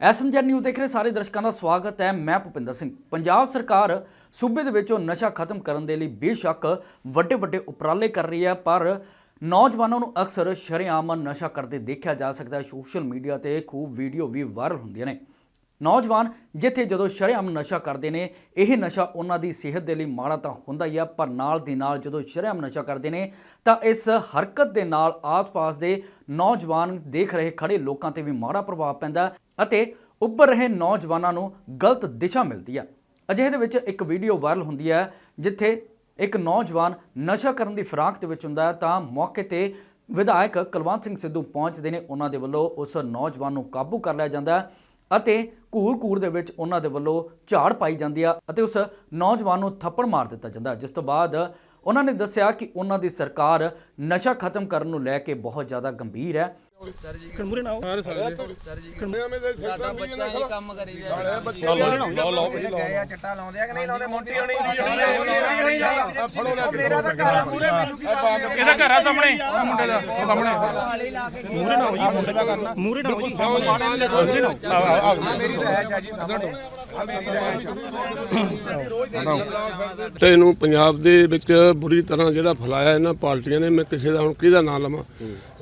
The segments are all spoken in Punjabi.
ਐਸਐਮਜੀ ਨਿਊਜ਼ ਦੇਖ ਰਹੇ ਸਾਰੇ ਦਰਸ਼ਕਾਂ ਦਾ ਸਵਾਗਤ ਹੈ। ਮੈਂ ਭੁਪਿੰਦਰ ਸਿੰਘ। ਪੰਜਾਬ ਸਰਕਾਰ ਸੂਬੇ ਦੇ ਵਿੱਚੋਂ ਨਸ਼ਾ ਖਤਮ ਕਰਨ ਦੇ ਲਈ ਬੇਸ਼ੱਕ ਵੱਡੇ ਵੱਡੇ ਉਪਰਾਲੇ ਕਰ ਰਹੀ ਹੈ, ਪਰ ਨੌਜਵਾਨਾਂ ਨੂੰ ਅਕਸਰ ਸ਼ਰੇਆਮ ਨਸ਼ਾ ਕਰਦੇ ਦੇਖਿਆ ਜਾ ਸਕਦਾ ਹੈ। ਸੋਸ਼ਲ ਮੀਡੀਆ ਤੇ ਖੂਬ ਵੀਡੀਓ ਵੀ ਵਾਇਰਲ ਹੁੰਦੀਆਂ ਨੇ। ਨੌਜਵਾਨ ਜਿੱਥੇ ਜਦੋਂ ਸ਼ਰੇਆਮ ਨਸ਼ਾ ਕਰਦੇ ਨੇ, ਇਹ ਨਸ਼ਾ ਉਹਨਾਂ ਦੀ ਸਿਹਤ ਦੇ ਲਈ ਮਾੜਾ ਤਾਂ ਹੁੰਦਾ ਹੀ ਆ, ਪਰ ਨਾਲ ਦੀ ਨਾਲ ਜਦੋਂ ਸ਼ਰੇਆਮ ਨਸ਼ਾ ਕਰਦੇ ਨੇ, ਤਾਂ ਇਸ ਹਰਕਤ ਦੇ ਨਾਲ ਆਸ-ਪਾਸ ਦੇ ਨੌਜਵਾਨ ਦੇਖ ਰਹੇ ਖੜੇ ਲੋਕਾਂ ਤੇ ਵੀ ਮਾੜਾ ਪ੍ਰਭਾਵ ਪੈਂਦਾ ਅਤੇ ਉੱਭਰ ਰਹੇ ਨੌਜਵਾਨਾਂ ਨੂੰ ਗਲਤ ਦਿਸ਼ਾ ਮਿਲਦੀ ਆ। ਅਜਿਹੇ ਦੇ ਵਿੱਚ ਇੱਕ ਵੀਡੀਓ ਵਾਇਰਲ ਹੁੰਦੀ ਹੈ ਜਿੱਥੇ ਇੱਕ ਨੌਜਵਾਨ ਨਸ਼ਾ ਕਰਨ ਦੀ ਫਿਰਾਕ ਦੇ ਵਿੱਚ ਹੁੰਦਾ ਤਾਂ ਮੌਕੇ ਤੇ ਵਿਧਾਇਕ ਕੁਲਵੰਤ ਸਿੰਘ ਸਿੱਧੂ ਪਹੁੰਚਦੇ ਨੇ। ਉਹਨਾਂ ਦੇ ਵੱਲੋਂ ਉਸ ਨੌਜਵਾਨ ਨੂੰ ਕਾਬੂ ਕਰ ਲਿਆ ਜਾਂਦਾ ਹੈ। ਅਤੇ ਘੂਰ-ਘੂਰ ਦੇ ਵਿੱਚ ਉਹਨਾਂ ਦੇ ਵੱਲੋਂ ਝਾੜ ਪਾਈ ਜਾਂਦੀ ਆ ਅਤੇ ਉਸ ਨੌਜਵਾਨ ਨੂੰ ਥੱਪੜ ਮਾਰ ਦਿੱਤਾ ਜਾਂਦਾ ਜਿਸ ਤੋਂ ਬਾਅਦ ਉਹਨਾਂ ਨੇ ਦੱਸਿਆ ਕਿ ਉਹਨਾਂ ਦੀ ਸਰਕਾਰ ਨਸ਼ਾ ਖਤਮ ਕਰਨ ਨੂੰ ਲੈ ਕੇ ਬਹੁਤ ਜ਼ਿਆਦਾ ਗੰਭੀਰ ਹੈ। ਕਨਮੂਰੇ ਨਾ ਆਓ ਸਾਡਾ ਬੱਚਾ ਇਹ ਕੰਮ ਕਰੀ ਜਾਂਦਾ ਗਏ ਆ ਚਿੱਟਾ ਲਾਉਂਦੇ ਆ ਕਿ ਨਹੀਂ ਲਾਉਂਦੇ? ਮੋਟੀ ਹੋਣੀ ਮੇਰਾ ਤਾਂ ਘਰ ਆ ਮੂਰੇ ਮੈਨੂੰ ਕੀ ਇਹਦਾ ਘਰ ਆ ਸਾਹਮਣੇ ਉਹ ਮੁੰਡੇ ਦਾ ਉਹ ਸਾਹਮਣੇ। ਮੂਰੇ ਨਾ ਜੀ ਮੁੰਡੇ ਦਾ ਕਰਨਾ। ਮੂਰੇ ਨਾ ਆਓ ਜੀ। ਮੂਰੇ ਨਾ ਆ ਜੀ ਆ ਮੇਰੀ ਰਹਿਸ਼ ਤੇ ਇਹਨੂੰ ਪੰਜਾਬ ਦੇ ਵਿੱਚ ਬੁਰੀ ਤਰ੍ਹਾਂ ਜਿਹੜਾ ਫੈਲਾਇਆ ਇਹਨਾਂ ਪਾਰਟੀਆਂ ਨੇ ਮੈਂ ਕਿਸੇ ਦਾ ਹੁਣ ਕਿਹਦਾ ਨਾਂ ਲਵਾਂ?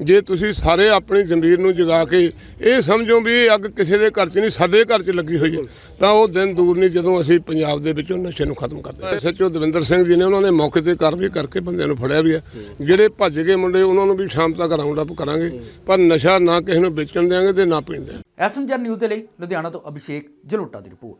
ਜੇ ਤੁਸੀਂ ਸਾਰੇ ਆਪਣੀ ਜ਼ਮੀਰ ਨੂੰ ਜਗਾ ਕੇ ਇਹ ਸਮਝੋ ਵੀ ਇਹ ਅੱਗ ਕਿਸੇ ਦੇ ਘਰ 'ਚ ਨਹੀਂ, ਸਾਡੇ ਘਰ 'ਚ ਲੱਗੀ ਹੋਈ ਹੈ, ਤਾਂ ਉਹ ਦਿਨ ਦੂਰ ਨਹੀਂ ਜਦੋਂ ਅਸੀਂ ਪੰਜਾਬ ਦੇ ਵਿੱਚੋਂ ਨਸ਼ੇ ਨੂੰ ਖਤਮ ਕਰਦੇ ਸੱਚੋ ਦਵਿੰਦਰ ਸਿੰਘ ਜੀ ਨੇ ਉਹਨਾਂ ਨੇ ਮੌਕੇ ਤੇ ਕਾਰਵਾਈ ਕਰਕੇ ਬੰਦਿਆਂ ਨੂੰ ਫੜਿਆ ਵੀ ਹੈ। ਜਿਹੜੇ ਭੱਜ ਗਏ ਮੁੰਡੇ, ਉਹਨਾਂ ਨੂੰ ਵੀ ਸ਼ਾਮ ਤੱਕ ਰਾਉਂਡ ਅਪ ਕਰਾਂਗੇ, ਪਰ ਨਸ਼ਾ ਨਾ ਕਿਸੇ ਨੂੰ ਵੇਚਣ ਦਿਆਂਗੇ ਤੇ ਨਾ ਪੀਣ ਦਿਆਂਗੇ। ਐਸਐਮਜੀ ਨਿਊਜ਼ ਦੇ ਲਈ ਲੁਧਿਆਣਾ ਤੋਂ ਅਭਿਸ਼ੇਕ ਜਲੋਟਾ ਦੀ ਰਿਪੋਰਟ।